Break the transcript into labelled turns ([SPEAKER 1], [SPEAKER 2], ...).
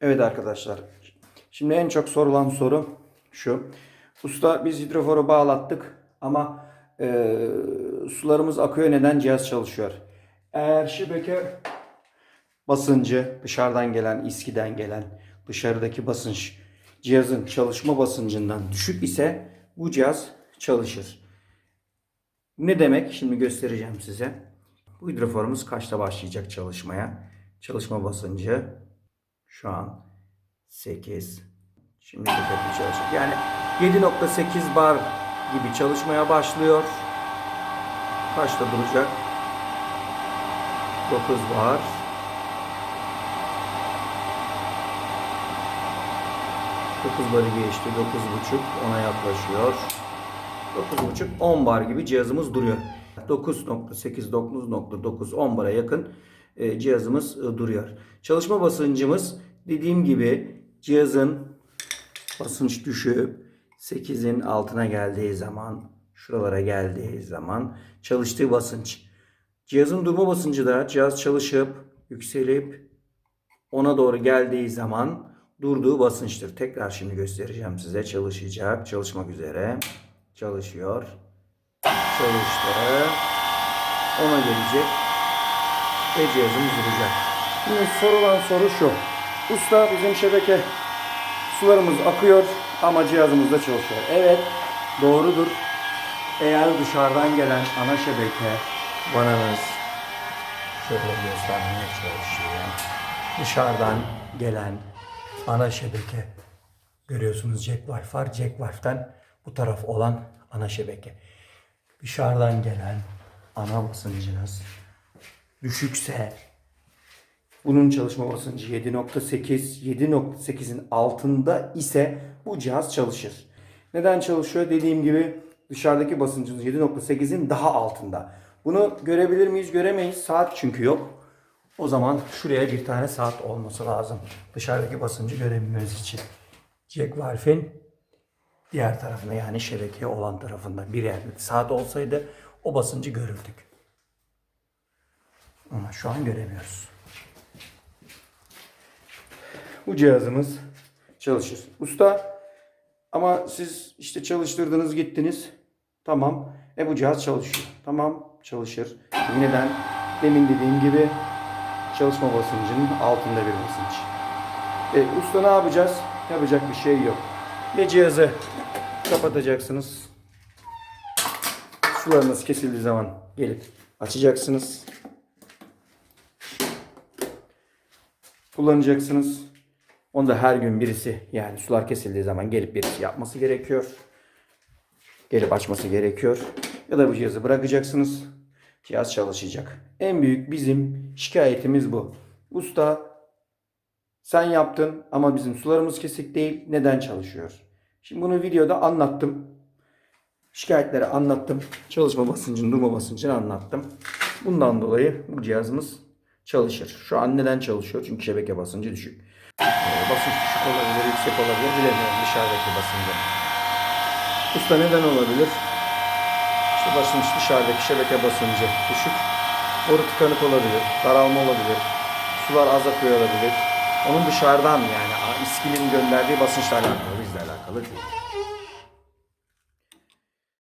[SPEAKER 1] Evet arkadaşlar. Şimdi en çok sorulan soru şu. Usta biz hidroforu bağlattık ama e, sularımız akıyor neden cihaz çalışıyor? Eğer şebeke basıncı dışarıdan gelen, iskiden gelen dışarıdaki basınç cihazın çalışma basıncından düşük ise bu cihaz çalışır. Ne demek? Şimdi göstereceğim size. Bu hidroforumuz kaçta başlayacak çalışmaya? Çalışma basıncı şu an 8. Şimdi dikkatli çalışacak. Yani 7.8 bar gibi çalışmaya başlıyor. Kaçta duracak? 9 bar. 9 barı geçti. 9.5 ona yaklaşıyor. 9.5 10 bar gibi cihazımız duruyor. 9.8 9.9 10 bara yakın cihazımız e, duruyor. Çalışma basıncımız dediğim gibi cihazın basınç düşüp 8'in altına geldiği zaman şuralara geldiği zaman çalıştığı basınç. Cihazın durma basıncı da cihaz çalışıp yükselip ona doğru geldiği zaman durduğu basınçtır. Tekrar şimdi göstereceğim size. Çalışacak. Çalışmak üzere. Çalışıyor. Çalıştı. Ona gelecek. Ve cihazımız duracak. Şimdi sorulan soru şu. Usta bizim şebeke sularımız akıyor ama cihazımız da çalışıyor. Evet doğrudur. Eğer dışarıdan gelen ana şebeke vananız şöyle göstermeye çalışayım. Dışarıdan gelen ana şebeke görüyorsunuz Jack Wife var. Jack Wife'den bu taraf olan ana şebeke. Dışarıdan gelen ana basıncınız düşükse bunun çalışma basıncı 7.8, 7.8'in altında ise bu cihaz çalışır. Neden çalışıyor? Dediğim gibi dışarıdaki basıncımız 7.8'in daha altında. Bunu görebilir miyiz? Göremeyiz. Saat çünkü yok. O zaman şuraya bir tane saat olması lazım. Dışarıdaki basıncı görebilmemiz için. Jack Valve'in diğer tarafında yani şebekeye olan tarafında bir yerde saat olsaydı o basıncı görürdük. Ama şu an göremiyoruz. Bu cihazımız çalışır. Usta ama siz işte çalıştırdınız gittiniz. Tamam. E bu cihaz çalışıyor. Tamam çalışır. Neden? Demin dediğim gibi çalışma basıncının altında bir basınç. E, usta ne yapacağız? Yapacak bir şey yok. Ve cihazı kapatacaksınız. Sularınız kesildiği zaman gelip açacaksınız. Kullanacaksınız. Onu da her gün birisi yani sular kesildiği zaman gelip birisi yapması gerekiyor. Gelip açması gerekiyor. Ya da bu cihazı bırakacaksınız. Cihaz çalışacak. En büyük bizim şikayetimiz bu. Usta sen yaptın ama bizim sularımız kesik değil. Neden çalışıyor? Şimdi bunu videoda anlattım. Şikayetleri anlattım. Çalışma basıncını, durma basıncını anlattım. Bundan dolayı bu cihazımız çalışır. Şu an neden çalışıyor? Çünkü şebeke basıncı düşük. Ee, basınç düşük olabilir, yüksek olabilir bilemiyorum dışarıdaki basıncı. Usta neden olabilir? İşte basınç dışarıdaki şebeke basıncı düşük. Boru tıkanık olabilir, daralma olabilir, sular az akıyor olabilir. Onun dışarıdan yani iskilin gönderdiği basınçla alakalı, bizle alakalı değil.